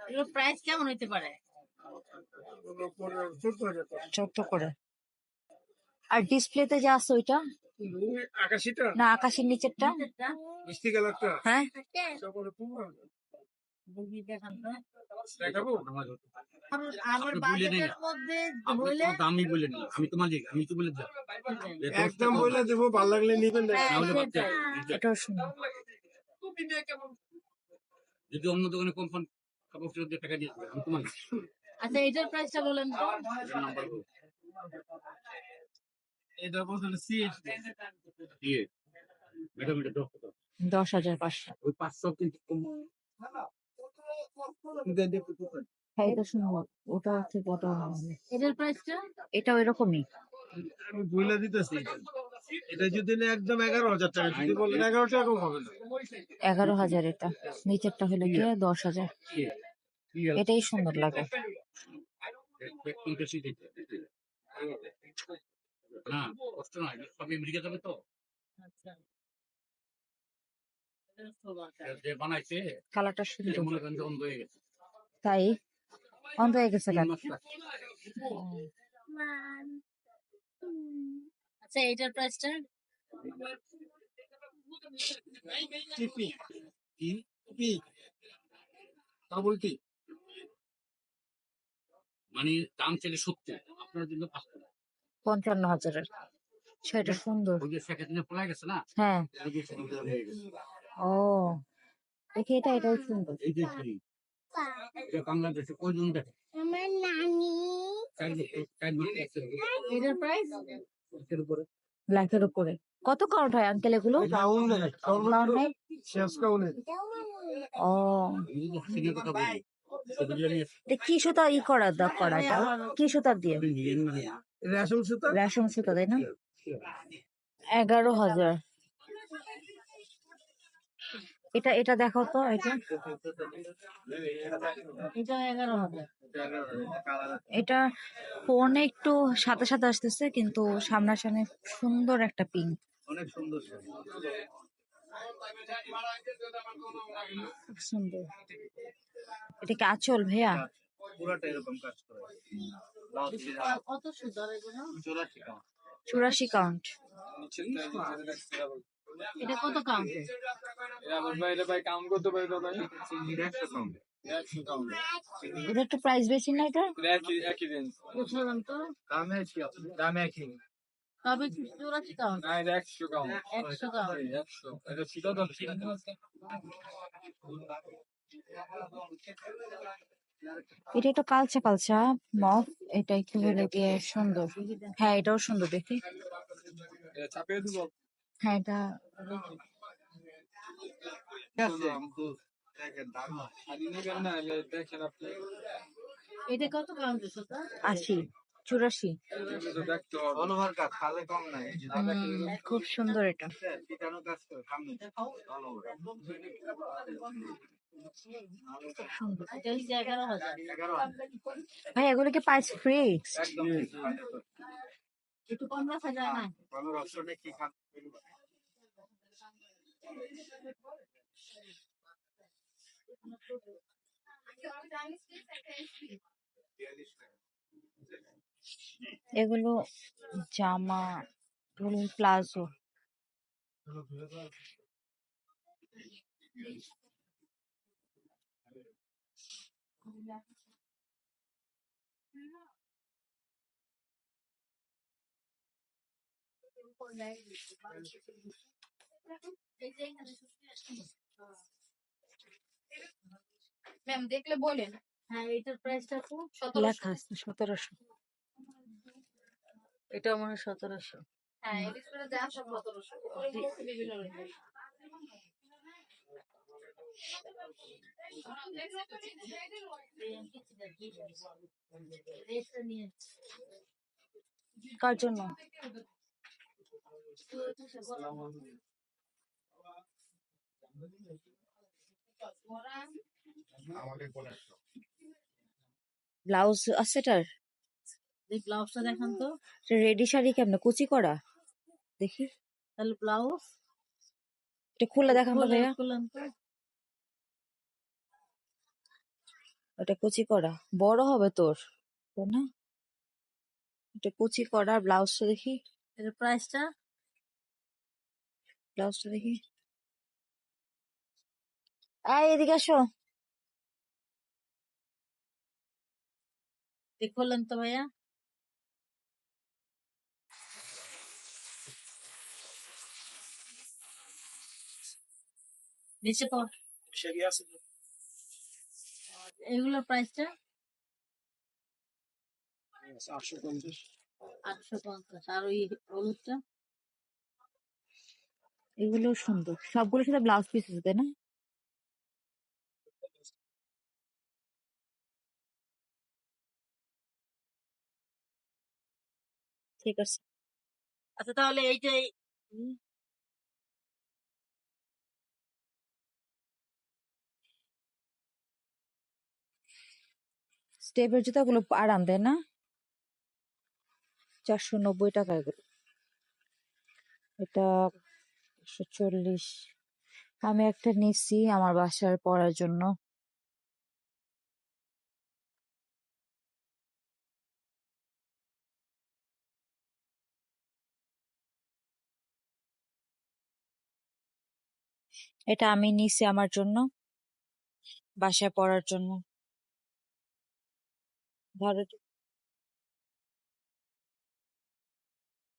এগুলো প্রাইস কেমন হইতে পারে? ছোট্ট করে। আর ডিসপ্লেতে যে আছে ওইটা? আকাশিটা না আকাশের নিচেরটা। মিষ্টি কালারটা হ্যাঁ আপনি বলে আমি তোমার আমি তো বলে দিলাম। একদম বলে দেবো ভালো লাগলে নিবেন যদি অন্য দোকানে কম পান কাপড় ফেরত দিয়ে টাকা দিয়ে দেবে আমি তোমার আচ্ছা এটার প্রাইসটা বলেন তো। এটা সিএস দিয়ে ম্যাডাম এটা দশ দশ হাজার পাঁচশো। ওই পাঁচশো কিন্তু কম। হ্যাঁ এটা সুন্দর ওটা হচ্ছে কত হবে? এটার প্রাইসটা এটাও এরকমই। আমি বইলা দিতেছি এটা। যদি না একদম এগারো হাজার টাকা যদি বলেন এগারো টাকা হবে না। এগারো হাজার এটা। নিচেরটা হলে গিয়ে দশ হাজার। এটাই সুন্দর লাগে। একটু না কষ্ট না সব আমেরিকা যাবে তো বানাইছে কালারটা সে সুন্দর। মনে করেন অন্ধ হয়ে গেছে। তাই? অন্ধ হয়ে গেছে। আচ্ছা এটার প্রাইসটা টিপি। ডাবল টি মানে দাম চাইলে সত্তর আপনার জন্য পাঁচ টাকা। পঞ্চান্ন হাজারের। সেটা সুন্দর। ওই যে গেছে না? হ্যাঁ। ওই যে সুন্দর হয়ে গেছে। ও দেখি এটা এটাও সুন্দর। এই যে সেই, এটা বাংলাদেশে কয়জন দেখে? আমার নানি। চার বছর চার বছর আছে। এটার প্রাইস এর উপরে। ব্ল্যাকের উপরে। কত কাউন্ট হয় আঙ্কেল এগুলো? ও। কি সুতা ই করা দা করা এটা কি সুতা দিয়ে? না। রেশম সুতা? রেশম সুতা তাই না? এগারো হাজার। এটা এটা দেখো তো এটা। এটা ফোনে একটু সাথে সাথে আসতেছে কিন্তু সামনাসামনি সুন্দর একটা পিঙ্ক অনেক সুন্দর সুন্দর। এটা কি আচল ভাইয়া? পুরাটা এরকম কাজ করে কত সুন্দর এগুলো? চৌরাশি কাউন্ট চুরাশি কাউন্ট এটা কত কাউন্টে এটা একটু প্রাইস বেশি না এটা? বুঝলাম তো। দামে কি দামে একই। তবে চুরাশি কাউন্ট একশো কাউন্ট এটা একটু কালচা কালচা মফ এটা একটু হলে গিয়ে সুন্দর। হ্যাঁ এটাও সুন্দর দেখি। হ্যাঁ এটা এটা কত আশি চুরাশি। খুব সুন্দর এটা। ভাই এগুলো কি অপশনে কি খান এগুলো জামা ধরুন প্লাজো। ম্যাম দেখলে বলেন। হ্যাঁ এটার প্রাইসটা তো লেখা আছে সতেরোশো। এটা মনে হয় সতেরোশো। হ্যাঁ সব সতেরোশো। বিভিন্ন রকমের। কার জন্য? ব্লাউজ আছে এটার ব্লাউজটা দেখান তো। রেডি শাড়ি কেমন? কুচি করা? দেখি। তাহলে ব্লাউজ এটা খুলে দেখান তো ভাইয়া। তো। ওটা কুচি করা। বড় হবে তোর, তাই না? এটা কুচি করা ব্লাউজটা দেখি। এটার প্রাইসটা ব্লাউজটা দেখি। আয় এদিকে আসো। করলেন তো ভাইয়া। নিচে কর এগুলোর প্রাইসটা আটশো পঞ্চাশ। আটশো পঞ্চাশ। আর ওই হলুদটা? এগুলো সুন্দর। সবগুলোর সাথে ব্লাউজ পিস না? ঠিক আছে। আচ্ছা তাহলে এইটাই স্টেপের জুতাগুলো আরাম দেয় না। চারশো নব্বই টাকা এগুলো। এটা একশো চল্লিশ। আমি একটা নিচ্ছি আমার বাসায় পরার জন্য। এটা আমি নিছি আমার জন্য। বাসায় পড়ার জন্য। भारत